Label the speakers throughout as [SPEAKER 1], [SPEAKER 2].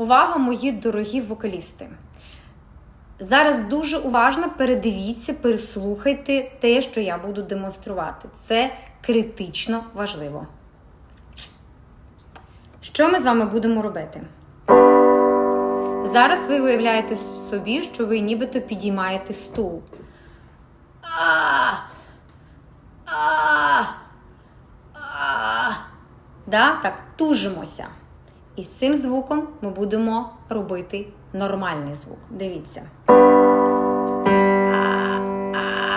[SPEAKER 1] Увага, мої дорогі вокалісти! Зараз дуже уважно передивіться, переслухайте те, що я буду демонструвати. Це критично важливо. Що ми з вами будемо робити? Зараз ви уявляєте собі, що ви нібито підіймаєте стул. А! А! А! Да? Так, тужимося. І з цим звуком ми будемо робити нормальний звук. Дивіться. А, а,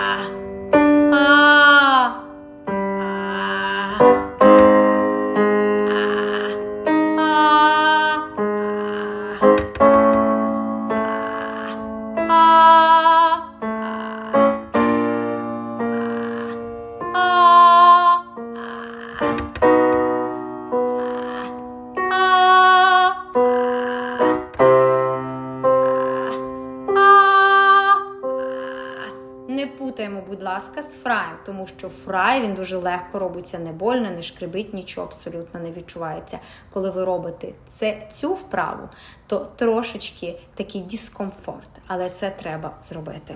[SPEAKER 1] Не путаємо, будь ласка, з фраєм, тому що фрай він дуже легко робиться не больно, не шкребить, нічого абсолютно не відчувається. Коли ви робите це, цю вправу, то трошечки такий дискомфорт, але це треба зробити.